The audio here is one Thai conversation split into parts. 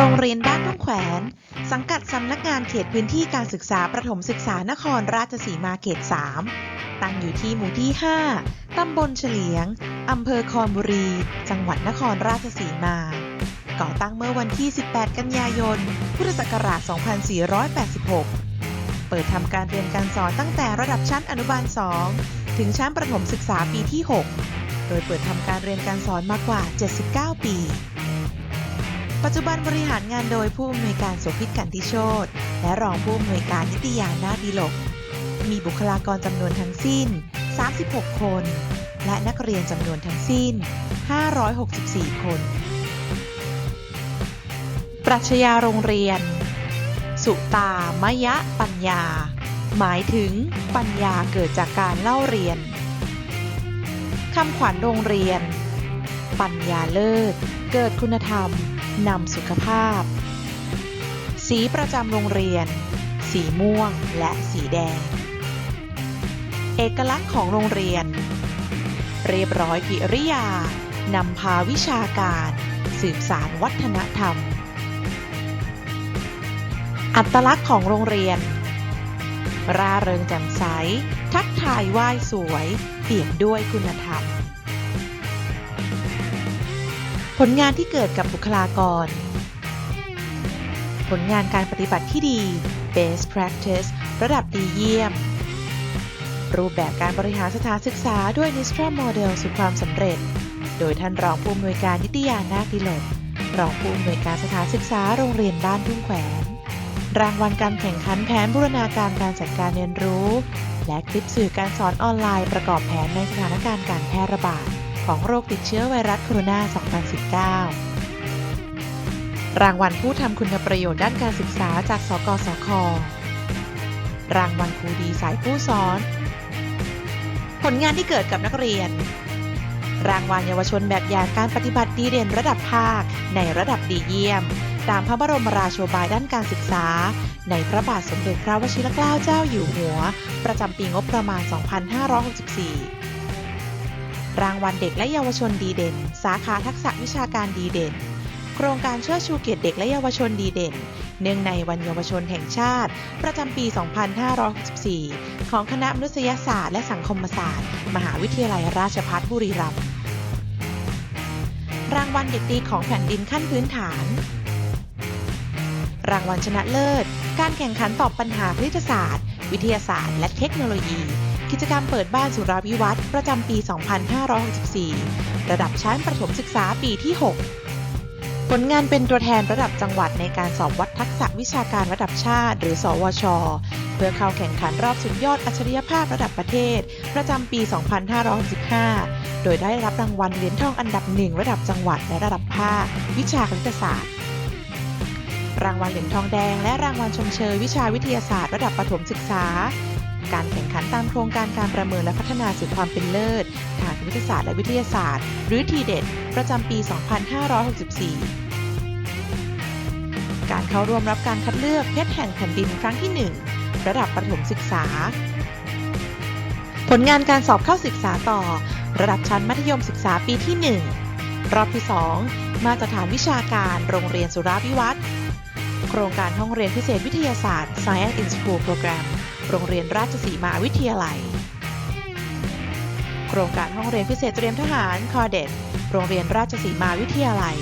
โรงเรียนบ้านทุ่งแขวน สังกัดสำนักงานเขตพื้นที่การศึกษาประถมศึกษานครราชสีมาเขต 3 ตั้งอยู่ที่หมู่ที่ 5 ตำบลเฉลียง อำเภอคอนบุรี จังหวัดนครราชสีมา ก่อตั้งเมื่อวันที่ 18 กันยายน พุทธศักราช 2486 เปิดทำการเรียนการสอนตั้งแต่ระดับชั้นอนุบาล 2 ถึงชั้นประถมศึกษาปีที่ 6 โดยเปิดทำการเรียนการสอนมากกว่า 79 ปี ปัจจุบันบริหารงานโดยผู้อำนวยการโสภิตกันทิโชตและรองผู้อำนวยการนิติยานาดีลก มีบุคลากรจำนวนทั้งสิ้น 36 คน และนักเรียนจำนวนทั้งสิ้น 564 คน ปรัชญาโรงเรียน สุตามยะปัญญา หมายถึงปัญญาเกิดจากการเล่าเรียนคำขวัญโรงเรียน ปัญญาเลิศ เกิดคุณธรรม นำสุขภาพ สีประจำโรงเรียน สีม่วงและสีแดง เอกลักษณ์ของโรงเรียน เรียบร้อยกิริยานำพาวิชาการ สืบสารวัฒนธรรม อัตลักษณ์ของโรงเรียน ร่าเริงแจ่มใส ทักทายไหว้สวย เปี่ยมด้วยคุณธรรม ผลงานที่เกิดกับบุคลากร ผลงานการปฏิบัติที่ดี Best Practice ระดับดีเยี่ยม รูปแบบการบริหารสถานศึกษาด้วย Nistra Model สู่ความสำเร็จ โดยท่านรองผู้อำนวยการนิติยานาคดิลกรองผู้อำนวยการสถานศึกษาโรงเรียนบ้านทุ่งแขวน รางวัลการแข่งขันแผนบูรณาการการจัดการเรียนรู้ และคลิปสื่อการสอนออนไลน์ประกอบแผนในสถานการณ์การแพร่ระบาด ของโรคติดเชื้อไวรัสโคโรนา 2019 รางวัลผู้ทำคุณประโยชน์ด้านการศึกษาจาก สกสค รางวัลครูดีสายผู้สอน ผลงานที่เกิดกับนักเรียน รางวัลเยาวชนแบบอย่างการปฏิบัติดีเด่นระดับภาค ในระดับดีเยี่ยม ตามพระบรมราโชบายด้านการศึกษา ในพระบาทสมเด็จพระวชิรเกล้าเจ้าอยู่หัว ประจำปีงบประมาณ 2564 รางวัลเด็กและเยาวชนดีเด่น สาขาทักษะวิชาการดีเด่น โครงการเชิดชูเกียรติเด็กและเยาวชนดีเด่น เนื่องในวันเยาวชนแห่งชาติ ประจำปี 2564 ของคณะมนุษยศาสตร์และสังคมศาสตร์ มหาวิทยาลัยราชภัฏบุรีรัมย์ รางวัลเด็กดีของแผ่นดินขั้นพื้นฐาน รางวัลชนะเลิศ การแข่งขันตอบปัญหาคณิตศาสตร์ วิทยาศาสตร์ และเทคโนโลยี กิจกรรมเปิดบ้านสุราวิวัฒน์ประจำปี 2564 ระดับชั้นประถมศึกษาปีที่ 6 ผลงานเป็นตัวแทนระดับจังหวัดในการสอบวัดทักษะวิชาการระดับชาติ หรือ สวช เพื่อเข้าแข่งขันรอบสุดยอดอัจฉริยภาพระดับประเทศ ประจำปี 2565 โดยได้รับรางวัลเหรียญทองอันดับหนึ่งระดับจังหวัดและระดับภาค วิชาคณิตศาสตร์รางวัลเหรียญทองแดงและรางวัลชมเชยวิชาวิทยาศาสตร์ระดับประถมศึกษา การแข่งขันตามโครงการการประเมินและพัฒนาสู่ความเป็นเลิศทางคณิตศาสตร์และวิทยาศาสตร์ หรือทีเด็ดประจำปี 2564 การเข้าร่วมรับการคัดเลือกเพชรแห่งแผ่นดินครั้งที่ 1 ระดับประถมศึกษา ผลงานการสอบเข้าศึกษาต่อ ระดับชั้นมัธยมศึกษาปีที่ 1 รอบที่ 2 มาตรฐานวิชาการโรงเรียนสุราวิวัฒน์โครงการห้องเรียนพิเศษวิทยาศาสตร์ Science in School Program โรงเรียนราชสีมาวิทยาลัย โครงการห้องเรียนพิเศษเตรียมทหารคอเด็ดโรงเรียนราชสีมาวิทยาลัย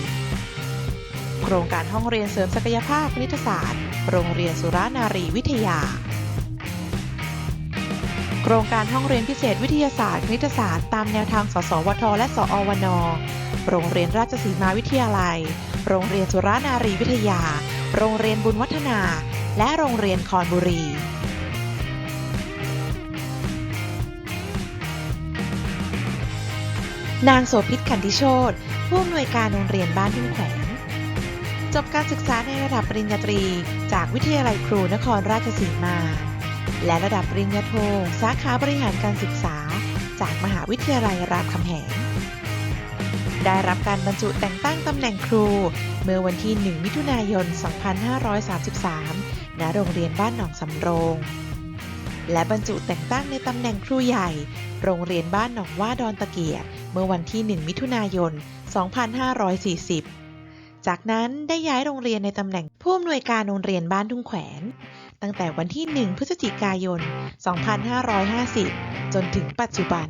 โครงการห้องเรียนเสริมศักยภาพคณิตศาสตร์ โรงเรียนสุรานารีวิทยา โครงการห้องเรียนพิเศษวิทยาศาสตร์คณิตศาสตร์ตามแนวทาง สสวท และ สอวนโรงเรียนราชสีมาวิทยาลัย โรงเรียนสุรานารีวิทยา โรงเรียนบุญวัฒนา และโรงเรียนคอนบุรี นางโสภิตขันธิโชตผู้อำนวยการโรงเรียนบ้านทุ่งแขวนจบการศึกษาในระดับปริญญาตรี จากวิทยาลัยครูนครราชสีมา และระดับปริญญาโท สาขาบริหารการศึกษา จากมหาวิทยาลัยรามคำแหง ได้รับการบรรจุแต่งตั้งตำแหน่งครู เมื่อวันที่ 1 มิถุนายน 2533 ณ โรงเรียนบ้านหนองสำโรง และบรรจุแต่งตั้งในตำแหน่งครูใหญ่ โรงเรียนบ้านหนองว่าดอนตะเกียบ มื่อวันที่ 1 มิถุนายน 2540 จากนั้นได้ย้ายโรงเรียนในตำแหน่งผู้อำนวยการโรงเรียนบ้านทุ่งแขวน ตั้งแต่วันที่ 1 พฤศจิกายน 2550 จนถึงปัจจุบัน